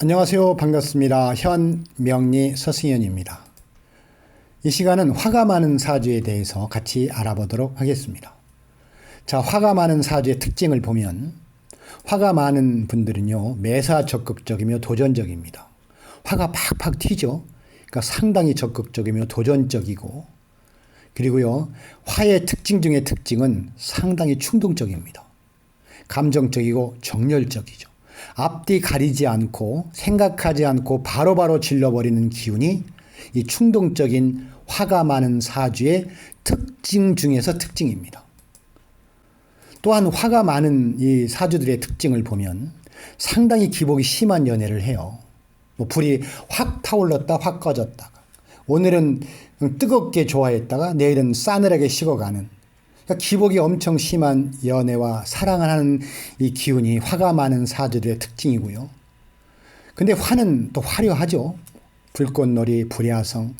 안녕하세요. 반갑습니다. 현 명리 서승현입니다. 이 시간은 화가 많은 사주에 대해서 같이 알아보도록 하겠습니다. 자, 화가 많은 사주의 특징을 보면 화가 많은 분들은요, 매사 적극적이며 도전적입니다. 화가 팍팍 튀죠. 그러니까 상당히 적극적이며 도전적이고, 그리고요, 화의 특징 중의 특징은 상당히 충동적입니다. 감정적이고 정열적이죠. 앞뒤 가리지 않고 생각하지 않고 바로바로 바로 질러버리는 기운이 이 충동적인 화가 많은 사주의 특징 중에서 특징입니다. 또한 화가 많은 이 사주들의 특징을 보면 상당히 기복이 심한 연애를 해요. 뭐 불이 확 타올랐다 확 꺼졌다가 오늘은 뜨겁게 좋아했다가 내일은 싸늘하게 식어가는 그러니까 기복이 엄청 심한 연애와 사랑을 하는 이 기운이 화가 많은 사주들의 특징이고요. 근데 화는 또 화려하죠. 불꽃놀이, 불야성.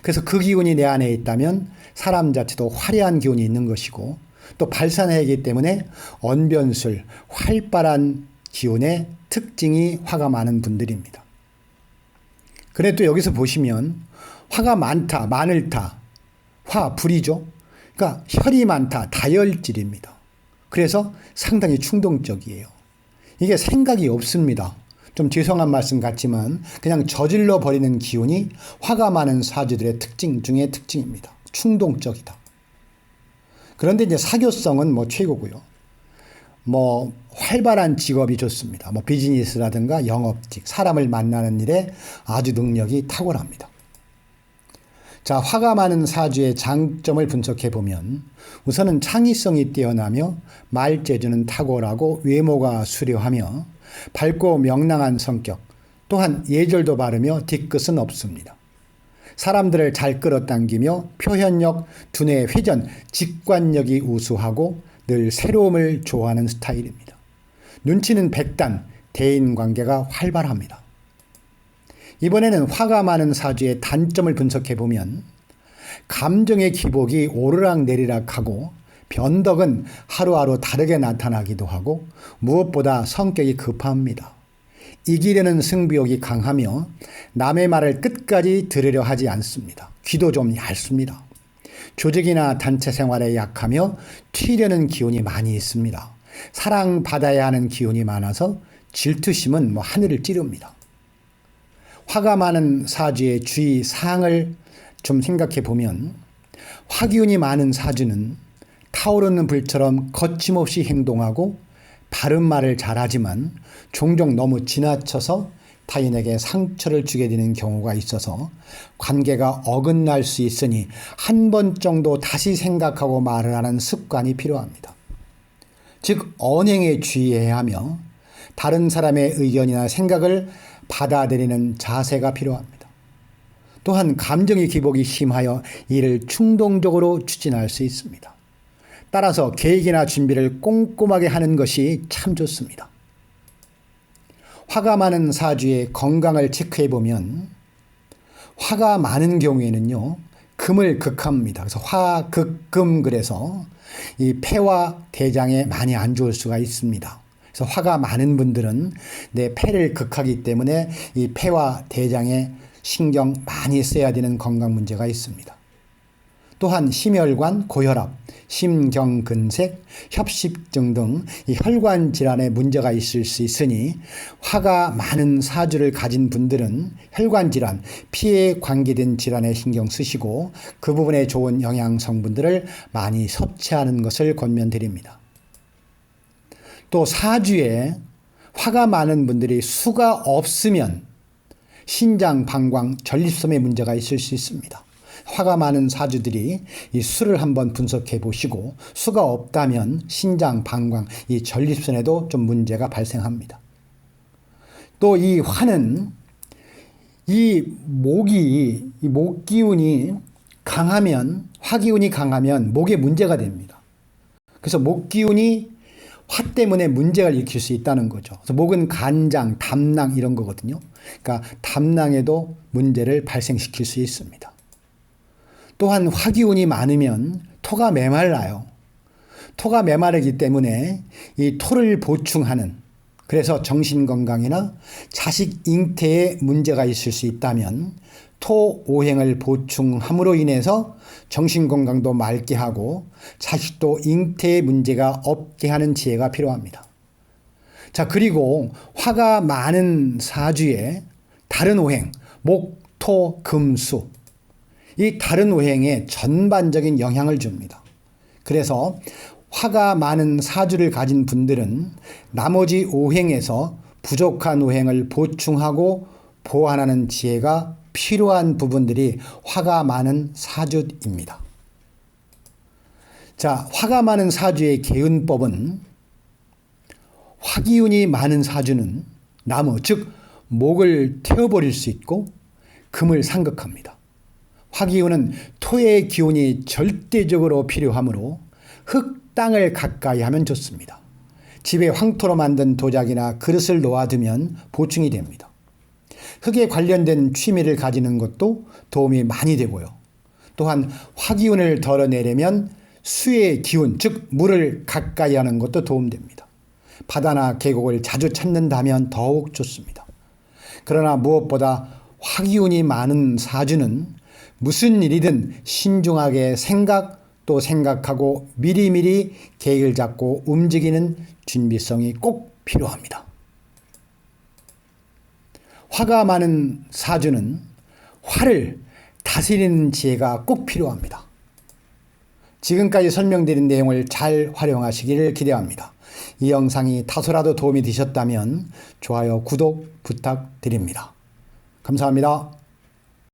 그래서 그 기운이 내 안에 있다면 사람 자체도 화려한 기운이 있는 것이고 또 발산해야기 때문에 언변술, 활발한 기운의 특징이 화가 많은 분들입니다. 그래 또 여기서 보시면 화가 많다, 많을다, 화, 불이죠. 그러니까 혈이 많다, 다혈질입니다. 그래서 상당히 충동적이에요. 이게 생각이 없습니다. 좀 죄송한 말씀 같지만 그냥 저질러 버리는 기운이 화가 많은 사주들의 특징 중의 특징입니다. 충동적이다. 그런데 이제 사교성은 뭐 최고고요. 뭐 활발한 직업이 좋습니다. 뭐 비즈니스라든가 영업직, 사람을 만나는 일에 아주 능력이 탁월합니다. 자, 화가 많은 사주의 장점을 분석해 보면 우선은 창의성이 뛰어나며 말 재주는 탁월하고 외모가 수려하며 밝고 명랑한 성격, 또한 예절도 바르며 뒤끝은 없습니다. 사람들을 잘 끌어당기며 표현력, 두뇌 회전, 직관력이 우수하고 늘 새로움을 좋아하는 스타일입니다. 눈치는 백단, 대인 관계가 활발합니다. 이번에는 화가 많은 사주의 단점을 분석해 보면 감정의 기복이 오르락 내리락 하고 변덕은 하루하루 다르게 나타나기도 하고 무엇보다 성격이 급합니다. 이기려는 승부욕이 강하며 남의 말을 끝까지 들으려 하지 않습니다. 귀도 좀 얇습니다. 조직이나 단체 생활에 약하며 튀려는 기운이 많이 있습니다. 사랑받아야 하는 기운이 많아서 질투심은 뭐 하늘을 찌릅니다. 화가 많은 사주의 주의 사항을 좀 생각해 보면 화기운이 많은 사주는 타오르는 불처럼 거침없이 행동하고 바른 말을 잘하지만 종종 너무 지나쳐서 타인에게 상처를 주게 되는 경우가 있어서 관계가 어긋날 수 있으니 한 번 정도 다시 생각하고 말을 하는 습관이 필요합니다. 즉, 언행에 주의해야 하며 다른 사람의 의견이나 생각을 받아들이는 자세가 필요합니다. 또한 감정의 기복이 심하여 이를 충동적으로 추진할 수 있습니다. 따라서 계획이나 준비를 꼼꼼하게 하는 것이 참 좋습니다. 화가 많은 사주의 건강을 체크해 보면 화가 많은 경우에는요, 금을 극합니다. 그래서 화, 극, 금 그래서 이 폐와 대장에 많이 안 좋을 수가 있습니다. 그래서 화가 많은 분들은 내 폐를 극하기 때문에 이 폐와 대장에 신경 많이 써야 되는 건강 문제가 있습니다. 또한 심혈관, 고혈압, 심경근색, 협식증 등 혈관 질환에 문제가 있을 수 있으니 화가 많은 사주를 가진 분들은 혈관 질환, 피에 관계된 질환에 신경 쓰시고 그 부분에 좋은 영양 성분들을 많이 섭취하는 것을 권면드립니다. 또 사주에 화가 많은 분들이 수가 없으면 신장, 방광, 전립선에 문제가 있을 수 있습니다. 화가 많은 사주들이 이 수를 한번 분석해 보시고 수가 없다면 신장, 방광, 이 전립선에도 좀 문제가 발생합니다. 또 이 화는 이 목이 이 목 기운이 강하면 화 기운이 강하면 목에 문제가 됩니다. 그래서 목 기운이 화 때문에 문제가 일으킬 수 있다는 거죠. 그래서 목은 간장, 담낭 이런 거거든요. 그러니까 담낭에도 문제를 발생시킬 수 있습니다. 또한 화기운이 많으면 토가 메말라요. 토가 메마르기 때문에 이 토를 보충하는 그래서 정신 건강이나 자식 잉태에 문제가 있을 수 있다면 토오행을 보충함으로 인해서 정신건강도 맑게 하고 자식도 잉태에 문제가 없게 하는 지혜가 필요합니다. 자, 그리고 화가 많은 사주에 다른 오행, 목, 토, 금, 수. 이 다른 오행에 전반적인 영향을 줍니다. 그래서 화가 많은 사주를 가진 분들은 나머지 오행에서 부족한 오행을 보충하고 보완하는 지혜가 필요한 부분들이 화가 많은 사주입니다. 자, 화가 많은 사주의 개운법은 화기운이 많은 사주는 나무, 즉 목을 태워버릴 수 있고 금을 상극합니다. 화기운은 토의 기운이 절대적으로 필요하므로 흙, 땅을 가까이 하면 좋습니다. 집에 황토로 만든 도자기나 그릇을 놓아두면 보충이 됩니다. 흙에 관련된 취미를 가지는 것도 도움이 많이 되고요. 또한 화기운을 덜어내려면 수의 기운, 즉 물을 가까이 하는 것도 도움됩니다. 바다나 계곡을 자주 찾는다면 더욱 좋습니다. 그러나 무엇보다 화기운이 많은 사주는 무슨 일이든 신중하게 생각 또 생각하고 미리미리 계획을 잡고 움직이는 준비성이 꼭 필요합니다. 화가 많은 사주는 화를 다스리는 지혜가 꼭 필요합니다. 지금까지 설명드린 내용을 잘 활용하시기를 기대합니다. 이 영상이 다소라도 도움이 되셨다면 좋아요, 구독 부탁드립니다. 감사합니다.